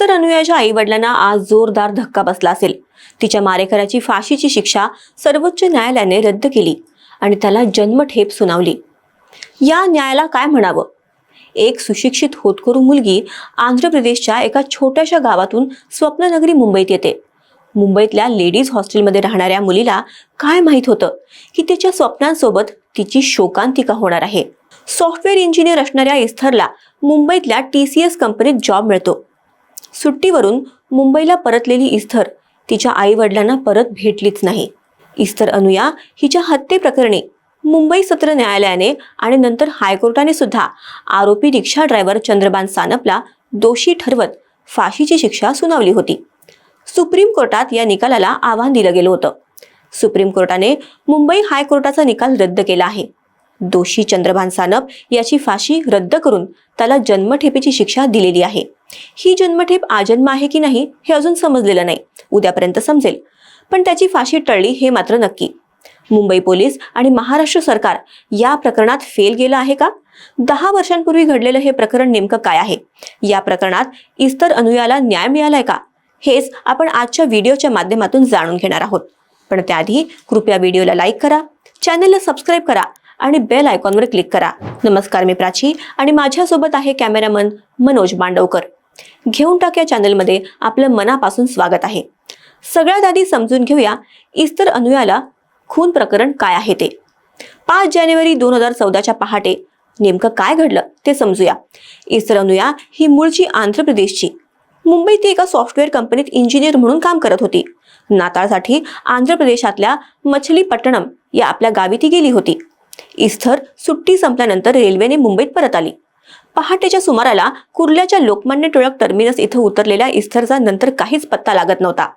तर अनुयाच्या आई वडिलांना आज जोरदार धक्का बसला असेल. तिच्या मारेकऱ्याची फाशीची शिक्षा सर्वोच्च न्यायालयाने रद्द केली आणि त्याला जन्मठेप सुनावली. या न्यायाला काय म्हणावं? एक सुशिक्षित होतकरू मुलगी आंध्र प्रदेशच्या एका छोट्याशा गावातून स्वप्ननगरी मुंबईत येते. मुंबईतल्या लेडीज हॉस्टेलमध्ये राहणाऱ्या मुलीला काय माहीत होतं की तिच्या स्वप्नांसोबत तिची शोकांतिका होणार आहे. सॉफ्टवेअर इंजिनियर असणाऱ्या इस्थरला मुंबईतल्या टी सी एस कंपनीत जॉब मिळतो. सुट्टीवरून मुंबईला परतलेली इस्थर तिच्या आई वडिलांना परत भेटलीच नाही. इस्थर अनुया हिच्या हत्येप्रकरणी मुंबई सत्र न्यायालयाने आणि नंतर हायकोर्टाने सुद्धा आरोपी रिक्षा ड्रायव्हर चंद्रबान सानपला दोषी ठरवत फाशीची शिक्षा सुनावली होती. सुप्रीम कोर्टात या निकालाला आव्हान दिलं गेलं होतं. सुप्रीम कोर्टाने मुंबई हायकोर्टाचा निकाल रद्द केला आहे. दोषी चंद्रभान सानप याची फाशी रद्द करून त्याला जन्मठेपेची शिक्षा दिलेली आहे. ही जन्मठेप आजन्म आहे की नाही हे अजून समजलेलं नाही. उद्यापर्यंत समजेल. पण त्याची फाशी टळली हे मात्र नक्की. मुंबई पोलीस आणि महाराष्ट्र सरकार या प्रकरणात फेल गेलं आहे का? दहा वर्षांपूर्वी घडलेलं हे प्रकरण नेमकं काय आहे? या प्रकरणात इस्तर अनुयाला न्याय मिळालाय का? हेच आपण आजच्या व्हिडिओच्या माध्यमातून जाणून घेणार आहोत. पण त्याआधी कृपया व्हिडिओला लाईक करा चॅनलला सबस्क्राईब करा आणि बेल आयकॉनवर क्लिक करा. नमस्कार मी प्राची आणि माझ्यासोबत आहे कॅमेरामन मनोज बांडवकर. घेऊन टाक या चॅनलमध्ये आपलं मनापासून स्वागत आहे. सगळ्यात आधी समजून घेऊया इस्तर अनुयाला खून प्रकरण काय आहे ते. पाच जानेवारी दोन हजार चौदाच्या पहाटे नेमकं काय घडलं ते समजूया. इस्तर अनुया ही मूळची आंध्र प्रदेशची. मुंबईत ती एका सॉफ्टवेअर कंपनीत इंजिनियर म्हणून काम करत होती. नाताळसाठी आंध्र प्रदेशातल्या मछलीपट्टणम या आपल्या गावी ती गेली होती. इस्थर सुट्टी संपल्यानंतर रेल्वेने मुंबईत परत आली. पहाटेच्या सुमाराला कुर्ल्याच्या लोकमान्य टिळक टर्मिनस इथं उतरलेल्या इस्थरचा नंतर काहीच पत्ता लागत नव्हता.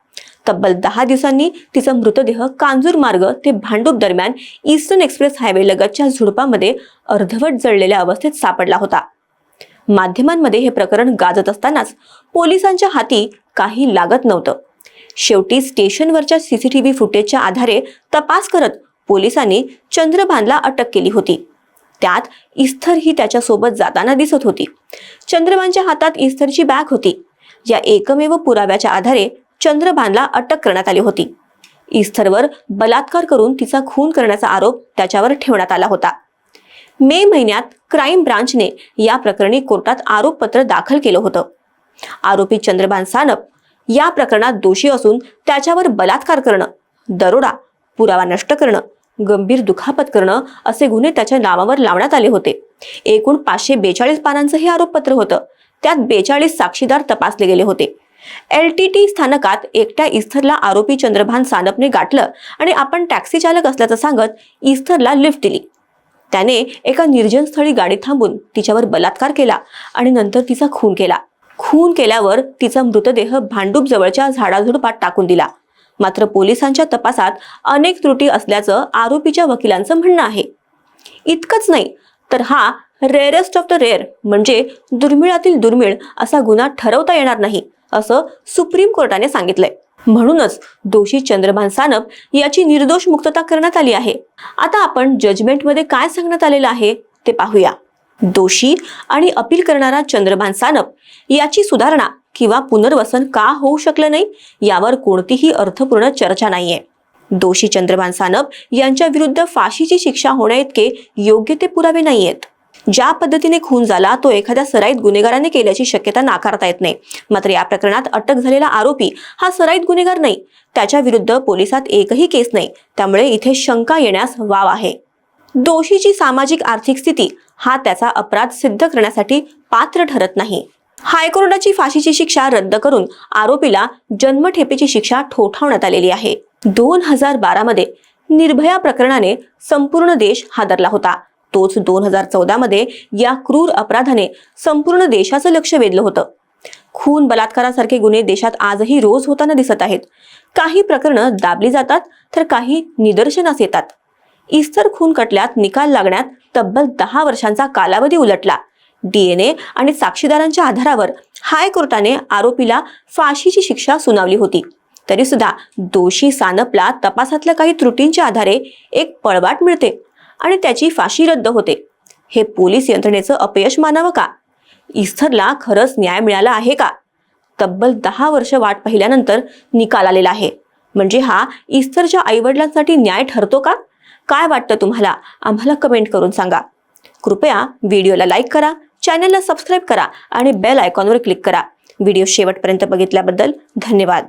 तब्बल दहा दिवसांनी तिचा मृतदेह कांजूर मार्ग ते भांडूप दरम्यान ईस्टर्न एक्सप्रेस हायवे लगतच्या झुडपामध्ये अर्धवट जळलेल्या अवस्थेत सापडला होता. माध्यमांमध्ये हे प्रकरण गाजत असतानाच पोलिसांच्या हाती काही लागत नव्हतं. शेवटी स्टेशनवरच्या सीसीटीव्ही फुटेजच्या आधारे तपास करत पोलिसांनी चंद्रभानला अटक केली होती. त्यात इस्थर ही त्याच्यासोबत जाताना दिसत होती. चंद्रभानच्या हातात इस्थरची बॅग होती. या एकमेव पुराव्याच्या आधारे चंद्रभानला अटक करण्यात आली होती. इस्थरवर बलात्कार करून तिचा खून करण्याचा आरोप त्याच्यावर ठेवण्यात आला होता. मे महिन्यात क्राईम ब्रांचने या प्रकरणी कोर्टात आरोपपत्र दाखल केलं होतं. आरोपी चंद्रभान सानप या प्रकरणात दोषी असून त्याच्यावर बलात्कार करणं दरोडा पुरावा नष्ट करणं गंभीर दुखापत करणं असे गुन्हे त्याच्या नावावर लावण्यात आले होते. एकूण पाचशे बेचाळीस पानांचं हे आरोपपत्र होतं. त्यात बेचाळीस साक्षीदार तपासले गेले होते. एल टी टी स्थानकात एकट्या इस्थरला आरोपी चंद्रभान सानपने गाठलं आणि आपण टॅक्सी चालक असल्याचं सांगत इस्थरला लिफ्ट दिली. त्याने एका निर्जन स्थळी गाडी थांबून तिच्यावर बलात्कार केला आणि नंतर तिचा खून केला. खून केल्यावर तिचा मृतदेह भांडूप जवळच्या झाडाझुडपात टाकून दिला. मात्र पोलिसांच्या तपासात अनेक त्रुटी असल्याचं आरोपीच्या वकिलांचं म्हणणं आहे. इतकंच नाही तर हा रेअरेस्ट ऑफ द रेअर म्हणजे दुर्मिळातील दुर्मिळ असा गुन्हा ठरवता येणार नाही असं सुप्रीम कोर्टाने सांगितलंय. म्हणूनच दोषी चंद्रभान सानप याची निर्दोष मुक्तता करण्यात आली आहे. आता आपण जजमेंटमध्ये काय सांगण्यात आलेलं आहे ते पाहूया. दोषी आणि अपील करणारा चंद्रभान सानप याची सुधारणा किंवा पुनर्वसन का होऊ शकलं नाही यावर कोणतीही अर्थपूर्ण चर्चा नाहीये. दोषी चंद्रभान सानप यांच्या विरुद्ध फाशीची शिक्षा होण्याइतके योग्य ते पुरावे नाहीयेत. ज्या पद्धतीने खून झाला तो एखाद्या सराईत गुन्हेगाराने केल्याची शक्यता नाकारता येत नाही. मात्र या प्रकरणात अटक झालेला आरोपी हा सराईत गुन्हेगार नाही. त्याच्या विरुद्ध पोलिसात एकही केस नाही. त्यामुळे इथे शंका येण्यास वाव आहे. दोषीची सामाजिक आर्थिक स्थिती हा त्याचा अपराध सिद्ध करण्यासाठी पात्र ठरत नाही. हायकोर्टाची फाशीची शिक्षा रद्द करून आरोपीला जन्मठेपेची शिक्षा ठोठावण्यात आलेली आहे. दोन हजार बारा मध्ये निर्भया प्रकरणाने संपूर्ण देश हादरला होता. तोच दोन हजार चौदा मध्ये या क्रूर अपराधाने संपूर्ण देशाचं लक्ष वेधलं होतं. खून बलात्कारासारखे गुन्हे देशात आजही रोज होताना दिसत आहेत. काही प्रकरणं दाबली जातात तर काही निदर्शनास येतात. इस्तर खून खटल्यात निकाल लागण्यात तब्बल दहा वर्षांचा कालावधी उलटला. डीएनए आणि साक्षीदारांच्या आधारावर हायकोर्टाने आरोपीला फाशीची शिक्षा सुनावली होती. तरी सुद्धा दोषी सानपला तपासातल्या काही त्रुटींच्या आधारे एक पळवाट मिळते आणि त्याची फाशी रद्द होते. हे पोलीस यंत्रणेचं अपयश मानावं का? इस्थरला खरंच न्याय मिळाला आहे का? तब्बल दहा वर्ष वाट पाहिल्यानंतर निकाल आलेला आहे. म्हणजे हा इस्थरच्या आईवडिलांसाठी न्याय ठरतो का? काय वाटतं तुम्हाला? आम्हाला कमेंट करून सांगा. कृपया व्हिडिओला लाईक करा चॅनलला सबस्क्राईब करा आणि बेल आयकॉनवर क्लिक करा. व्हिडिओ शेवटपर्यंत बघितल्याबद्दल धन्यवाद.